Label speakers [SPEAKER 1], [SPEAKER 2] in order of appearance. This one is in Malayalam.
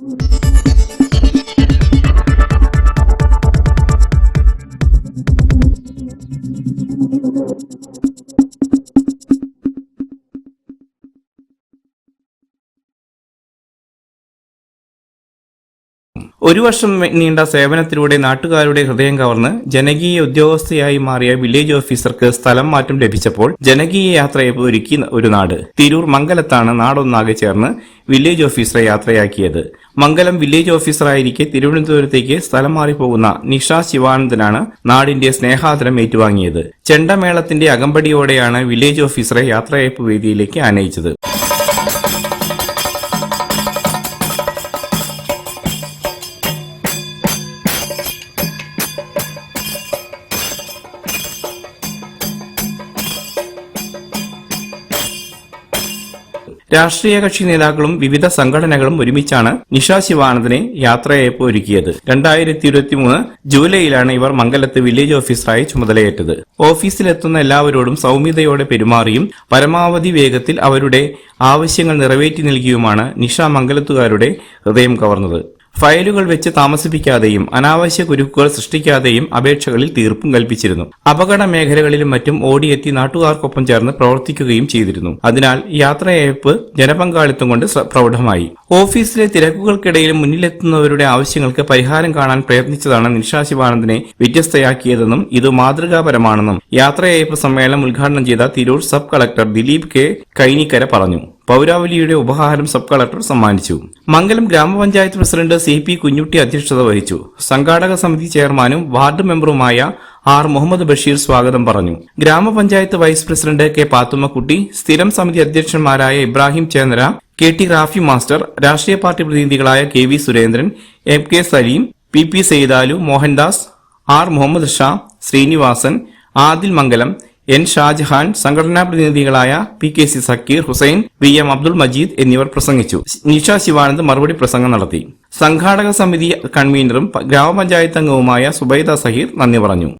[SPEAKER 1] Música ഒരു വർഷം നീണ്ട സേവനത്തിലൂടെ നാട്ടുകാരുടെ ഹൃദയം കവർന്ന് ജനകീയ ഉദ്യോഗസ്ഥയായി മാറിയ വില്ലേജ് ഓഫീസർക്ക് സ്ഥലം മാറ്റം ലഭിച്ചപ്പോൾ ജനകീയ യാത്രയെ ഒരുക്കി ഒരു നാട്. തിരൂർ മംഗലത്താണ് നാടൊന്നാകെ ചേർന്ന് വില്ലേജ് ഓഫീസറെ യാത്രയാക്കിയത്. മംഗലം വില്ലേജ് ഓഫീസറായിരിക്കെ തിരുവനന്തപുരത്തേക്ക് സ്ഥലം മാറിപ്പോകുന്ന നിഷ ശിവാനന്ദനാണ് നാടിന്റെ സ്നേഹാദരം ഏറ്റുവാങ്ങിയത്. ചെണ്ടമേളത്തിന്റെ അകമ്പടിയോടെയാണ് വില്ലേജ് ഓഫീസറെ യാത്രയയപ്പ് വേദിയിലേക്ക് ആനയിച്ചത്. രാഷ്ട്രീയ കക്ഷി നേതാക്കളും വിവിധ സംഘടനകളും ഒരുമിച്ചാണ് നിഷ ശിവാനന്ദനെ യാത്രയയപ്പ് ഒരുക്കിയത്. രണ്ടായിരത്തി ഇരുപത്തിമൂന്ന് ജൂലൈയിലാണ് ഇവർ മംഗലത്ത് വില്ലേജ് ഓഫീസറായി ചുമതലയേറ്റത്. ഓഫീസിലെത്തുന്ന എല്ലാവരോടും സൗമ്യതയോടെ പെരുമാറിയും പരമാവധി വേഗത്തിൽ അവരുടെ ആവശ്യങ്ങൾ നിറവേറ്റി നൽകിയുമാണ് നിഷ മംഗലത്തുകാരുടെ ഹൃദയം കവർന്നത്. ഫയലുകൾ വെച്ച് താമസിപ്പിക്കാതെയും അനാവശ്യ കുരുക്കുകൾ സൃഷ്ടിക്കാതെയും അപേക്ഷകളിൽ തീർപ്പും കൽപ്പിച്ചിരുന്നു. അപകട മേഖലകളിലും മറ്റും ഓടിയെത്തി നാട്ടുകാർക്കൊപ്പം ചേർന്ന് പ്രവർത്തിക്കുകയും ചെയ്തിരുന്നു. അതിനാൽ യാത്രയയപ്പ് ജനപങ്കാളിത്തം കൊണ്ട് പ്രൗഢമായി. ഓഫീസിലെ തിരക്കുകൾക്കിടയിൽ മുന്നിലെത്തുന്നവരുടെ ആവശ്യങ്ങൾക്ക് പരിഹാരം കാണാൻ പ്രയത്നിച്ചതാണ് നിഷാ ശിവാനന്ദനെ വ്യത്യസ്തയാക്കിയതെന്നും ഇത് മാതൃകാപരമാണെന്നും യാത്രയയപ്പ് സമ്മേളനം ഉദ്ഘാടനം ചെയ്ത Tirur sub collector Dileep K Kainikkara പറഞ്ഞു. പൗരാവലിയുടെ ഉപഹാരം സബ് കളക്ടർ സമ്മാനിച്ചു. മംഗലം ഗ്രാമപഞ്ചായത്ത് പ്രസിഡന്റ് സി പി കുഞ്ഞുട്ടി അധ്യക്ഷത വഹിച്ചു. സംഘാടക സമിതി ചെയർമാനും വാർഡ് മെമ്പറുമായ ആർ മുഹമ്മദ് ബഷീർ സ്വാഗതം പറഞ്ഞു. ഗ്രാമപഞ്ചായത്ത് വൈസ് പ്രസിഡന്റ് കെ പാത്തുമ്മക്കുട്ടി സ്ഥിരം സമിതി അധ്യക്ഷന്മാരായ Ibrahim Chendra K T Rafi master രാഷ്ട്രീയ party പ്രതിനിധികളായ K V Surendran M K Saleem P P Saithalu Mohandas R Muhammad Shah Sreenivasan Adil Mangalam N Shajahan സംഘടനാ പ്രതിനിധികളായ P K C Zakir Hussain V M Abdul Majeed എന്നിവർ പ്രസംഗിച്ചു. നിഷ ശിവാനന്ദ് മറുപടി പ്രസംഗം നടത്തി. സംഘാടക സമിതി കൺവീനറും ഗ്രാമപഞ്ചായത്ത് അംഗവുമായ സുബൈദ സഹീർ നന്ദി പറഞ്ഞു.